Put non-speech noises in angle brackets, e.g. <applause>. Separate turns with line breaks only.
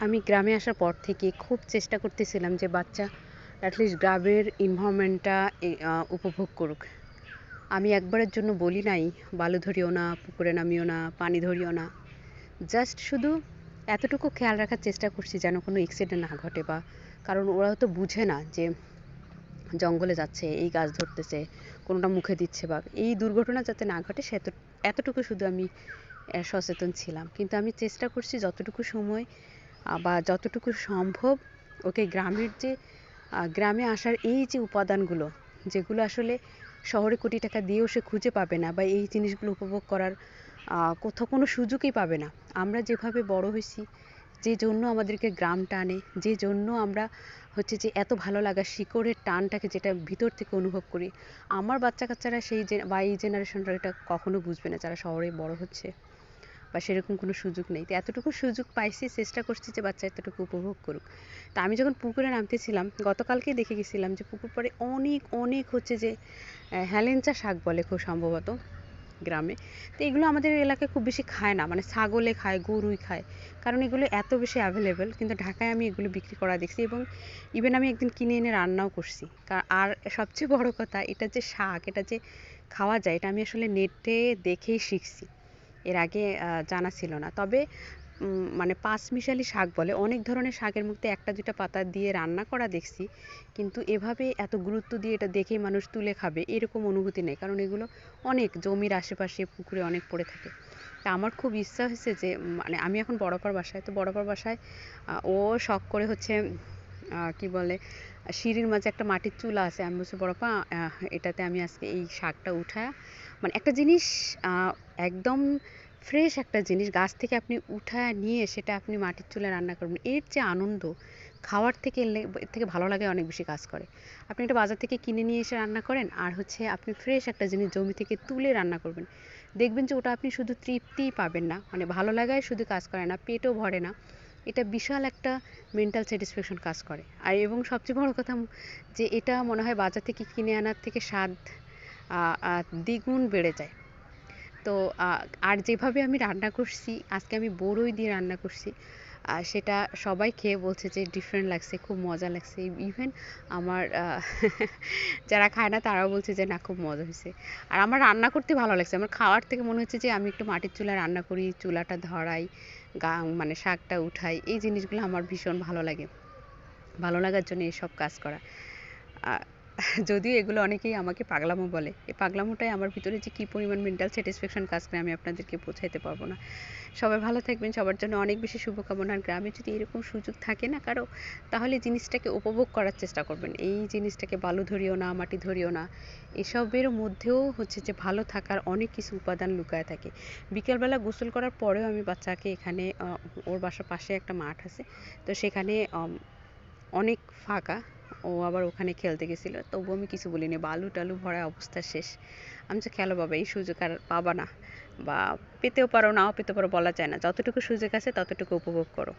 আমি গ্রামে আসার পর থেকে খুব চেষ্টা করতেছিলাম যে বাচ্চা অ্যাটলিস্ট গ্রামের ইনভারনমেন্টটা উপভোগ করুক। আমি একবারের জন্য বলি নাই, বালু ধরিও না, পুকুরে নামিও না, পানি ধরিও না। জাস্ট শুধু এতটুকু খেয়াল রাখার চেষ্টা করছি যেন কোনো অ্যাক্সিডেন্ট না ঘটে বা কারণ ওরা তো বুঝে না যে জঙ্গলে যাচ্ছে, এই গাছ ধরতেছে, কোনোটা মুখে দিচ্ছে বা এই দুর্ঘটনা যাতে না ঘটে সে এতটুকু শুধু আমি সচেতন ছিলাম। কিন্তু আমি চেষ্টা করছি যতটুকু সময় বা যতটুকু সম্ভব ওকে গ্রামের যে গ্রামে আসার এই যে উপাদানগুলো, যেগুলো আসলে শহরে কোটি টাকা দিয়েও সে খুঁজে পাবে না বা এই জিনিসগুলো উপভোগ করার কোথাও কোনো সুযোগই পাবে না। আমরা যেভাবে বড় হয়েছি, যে জন্য আমাদেরকে গ্রাম টানে, যে জন্য আমরা হচ্ছে যে এত ভালো লাগা শিকড়ের টানটাকে যেটা ভিতর থেকে অনুভব করি, আমার বাচ্চা কাচ্চারা সেই বা এই জেনারেশনরা এটা কখনো বুঝবে না যারা শহরে বড় হচ্ছে। বা সেরকম কোনো সুযোগ নেই। তো এতটুকু সুযোগ পাইছি, চেষ্টা করছি যে বাচ্চা এতটুকু উপভোগ করুক। তা আমি যখন পুকুরে নামতেছিলাম গতকালকেই দেখে গেছিলাম যে পুকুর পরে অনেক অনেক হচ্ছে যে হ্যালেঞ্চা শাক বলে খুব সম্ভবত গ্রামে। তো এগুলো আমাদের এলাকায় খুব বেশি খায় না মানে ছাগলে খায়, গরুই খায়। কারণ এগুলো এত বেশি অ্যাভেলেবেল কিন্তু ঢাকায় আমি এগুলো বিক্রি করা দেখছি এবং ইভেন আমি একদিন কিনে এনে রান্নাও করছি। আর সবচেয়ে বড় কথা, এটা যে শাক, এটা যে খাওয়া যায়, এটা আমি আসলে নেটে দেখেই শিখছি। এর আগে জানা ছিল না। তবে মানে পাঁচমিশালি শাক বলে, অনেক ধরনের শাকের মধ্যে একটা দুটা পাতা দিয়ে রান্না করা দেখছি, কিন্তু এভাবে এত গুরুত্ব দিয়ে এটা দেখেই মানুষ তুলে খাবে, এরকম অনুভূতি নেই, কারণ এগুলো অনেক জমির আশেপাশে পুকুরে অনেক পড়ে থাকে। তা আমার খুব ইচ্ছা হয়েছে যে মানে আমি এখন বড়পার বাসায়, তো বড়পার বাসায় ও শখ করে হচ্ছে কি বলে, সিঁড়ির মাঝে একটা মাটির চুলা আছে, আমি বলছি বড়পা এটাতে আমি আজকে এই শাকটা উঠায় মানে একটা জিনিস একদম ফ্রেশ একটা জিনিস, গাছ থেকে আপনি উঠায় নিয়ে সেটা আপনি মাটির চুলায় রান্না করবেন। এর যে আনন্দ, খাওয়ার থেকে এর থেকে ভালো লাগে অনেক বেশি কাজ করে। আপনি একটা বাজার থেকে কিনে নিয়ে এসে রান্না করেন, আর হচ্ছে আপনি ফ্রেশ একটা জিনিস জমি থেকে তুলে রান্না করবেন। দেখবেন যে ওটা আপনি শুধু তৃপ্তিই পাবেন না মানে ভালো লাগায় শুধু কাজ করে না, পেটও ভরে না। এটা বিশাল একটা মেন্টাল স্যাটিসফ্যাকশন কাজ করে। আর এবং সবচেয়ে বড় কথা যে এটা মনে হয় বাজার থেকে কিনে আনার থেকে স্বাদ দ্বিগুণ বেড়ে যায়। তো আর যেভাবে আমি রান্না করছি, আজকে আমি বড়ই দিয়ে রান্না করছি সেটা সবাই খেয়ে বলছে যে ডিফারেন্ট লাগছে, খুব মজা লাগছে। ইভেন আমার <laughs> যারা খায় না তারাও বলছে যে না, খুব মজা হয়েছে। আর আমার রান্না করতে ভালো লাগছে। আমার খাওয়ার থেকে মনে হচ্ছে যে আমি একটু মাটির চুলায় রান্না করি, চুলাটা ধরাই, গা মানে শাকটা উঠাই, এই জিনিসগুলো আমার ভীষণ ভালো লাগে। ভালো লাগার জন্য এসব কাজ করা। যদিও এগুলো অনেকেই আমাকে পাগলামো বলে। এই পাগলামোটাই আমার ভিতরে যে কী পরিমাণ মেন্টাল স্যাটিসফ্যাকশন কাজ করে আমি আপনাদেরকে বোঝাইতে পারব না। সবাই ভালো থাকবেন, সবার জন্য অনেক বেশি শুভকামনা। আর গ্রামে যদি এরকম সুযোগ থাকে না কারও, তাহলে জিনিসটাকে উপভোগ করার চেষ্টা করবেন। এই জিনিসটাকে বালু ধরিও না, মাটি ধরিও না। এসবের মধ্যেও হচ্ছে যে ভালো থাকার অনেক কিছু উপাদান লুকায় থাকে। বিকেলবেলা গোসল করার পরেও আমি বাচ্চাকে এখানে ওর বাসার পাশে একটা মাঠ আছে। তো সেখানে অনেক ফাঁকা। ও আবার ওখানে খেলতে গেছিল। তবু আমি কিছু বলিনি। বালু টালু ভরা অবস্থা শেষ। আমি যে খেলো বাবা, এই সুযোগ আর পাবা না। বা পেতেও পারো, নাও পেতে পারো বলা যায় না। যতটুকু সুযোগ আছে ততটুকু উপভোগ করো।